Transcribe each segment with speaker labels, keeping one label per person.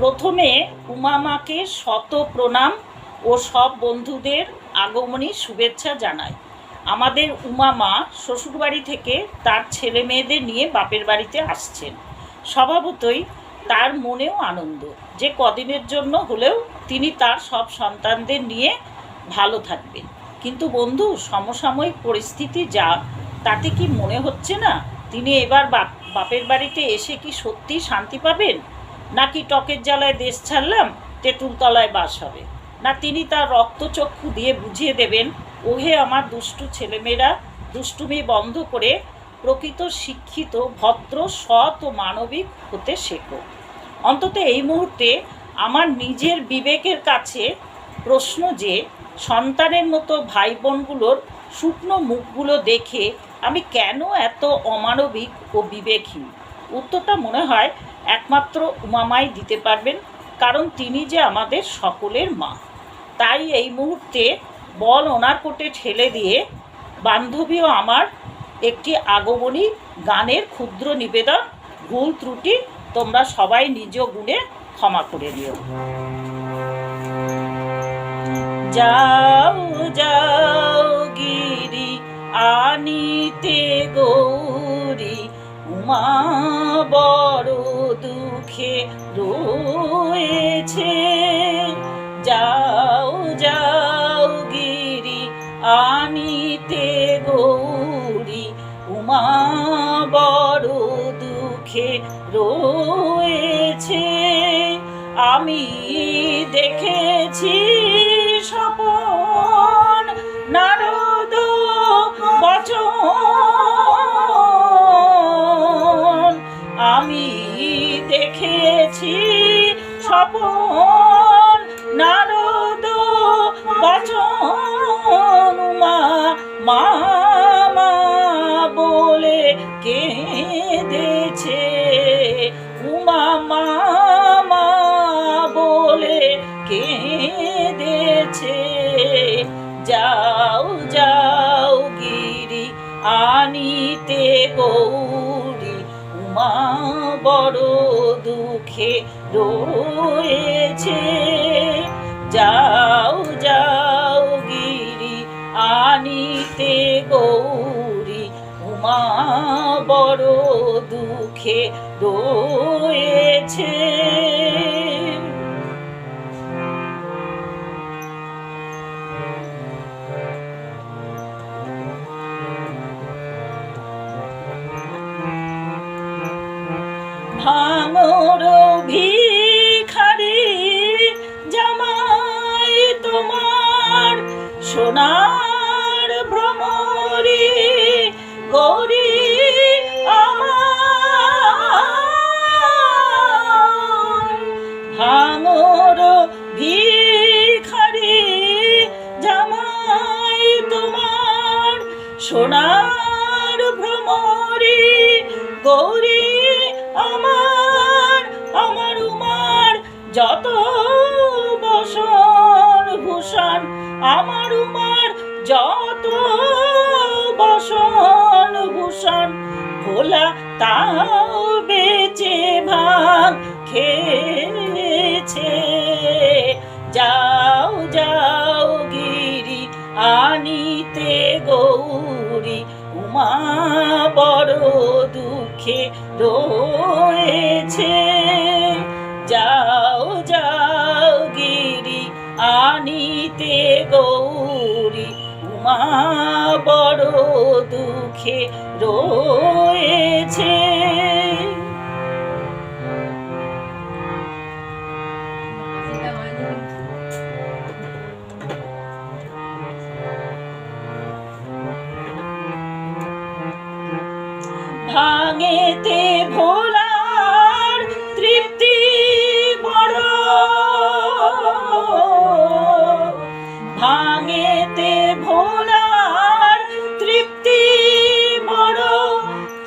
Speaker 1: প্রথমে উমামাকে শত প্রণাম ও সব বন্ধুদের আগমনী শুভেচ্ছা জানাই আমাদের উমামা শ্বশুরবাড়ি থেকে তার ছেলে মেয়েদের নিয়ে বাপের বাড়িতে আসছেন। স্বভাবতই তার মনেও আনন্দ, যে কদিনের জন্য হলেও তিনি তার সব সন্তানদের নিয়ে ভালো থাকবেন। কিন্তু বন্ধু, সমসাময়িক পরিস্থিতি যা, তাতে কি মনে হচ্ছে না? তিনি এবার বাপ, বাপের বাড়িতে এসে কি সত্যি শান্তি পাবেন? নাকি টকের জ্বালায় দেশ ছাড়লাম তেঁতুল তলায় বাস হবে। না তিনি তার রক্তচক্ষু দিয়ে বুঝিয়ে দেবেন, ওহে আমার দুষ্টু ছেলেমেয়েরা, দুষ্টুমি বন্ধ করে প্রকৃত শিক্ষিত, ভদ্র, সৎ ও মানবিক হতে শেখো। অন্তত এই মুহূর্তে আমার নিজের বিবেকের কাছে প্রশ্ন যে, সন্তানের মতো ভাই বোনগুলোর শুকনো মুখগুলো দেখে আমি কেন এত অমানবিক ও বিবেকহীন? উত্তরটা মনে হয় একমাত্র উমামাই দিতে পারবেন, কারণ তিনি যে আমাদের সকলের মা। তাই এই মুহূর্তে বল ওনার কোটে ঠেলে দিয়ে বান্ধবী ও আমার একটি আগমনী গানের ক্ষুদ্র নিবেদন, ভুল ত্রুটি, তোমরা সবাই নিজ গুণে ক্ষমা করে দিও। যাও যাও গিরি, আনিতে গৌরী, উমা বড় দুঃখে রয়েছে। যাও যাও গিরি আনিতে গৌরী উমা বড় দুঃখে রয়েছে। আমি দেখেছি দেখেছি স্বপন নারদ বচন মা, মামা বলে কেঁদেছে। উমা, মামা বলে কেঁদেছে। যাও যাও গিরি আনিতে গৌরী উমা বড় দুঃখে রয়েছে। যাও যাও গিরি আনিতে গৌরী উমা বড় দুঃখে রয়েছে। সোনার ভ্রমরি গৌরী আমার। ভাঙর ভিখারি তোমার সোনার ভ্রমরি গৌরী আমার। আমার উমার যত আমার উমার যত বসন ভূষণ, ভোলা তাও বেচে ভাগ খেয়েছে। যাও যাও গিরি, আনিতে গৌরী, উমা বড় দুঃখে রয়েছে উমা বড় দুঃখে রয়েছে ভাঙেতে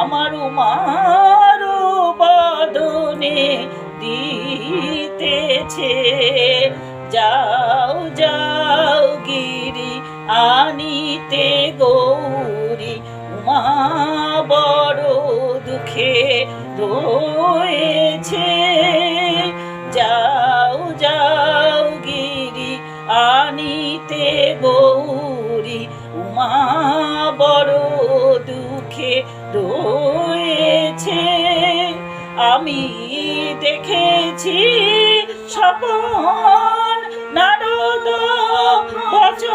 Speaker 1: ত্রিভুব উমার বদনে দিতেছে। যাও যাও গিরি আনিতে গৌরী উমা বড় দুঃখে রয়েছে। আমি দেখেছি স্বপন নারদ বচন।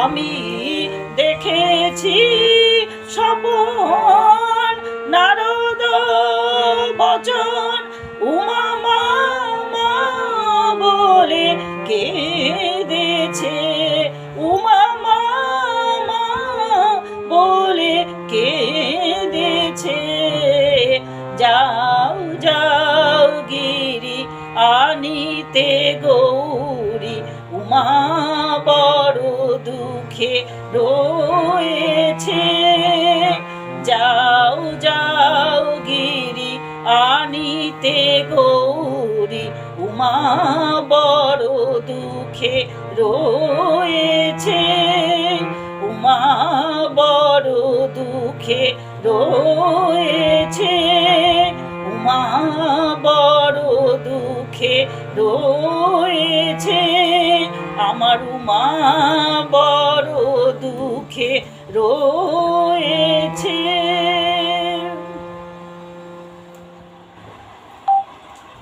Speaker 1: আমি দেখেছি উমা বড় দুঃখে রয়েছে। যাও যাও গিরি আনিতে গৌরী, উমা বড় দুঃখে রয়েছে। উমা বড় দুঃখে রয়েছে। উমা বড় দুঃখে রয়েছে। আমার মা বড় দুঃখে রয়েছে।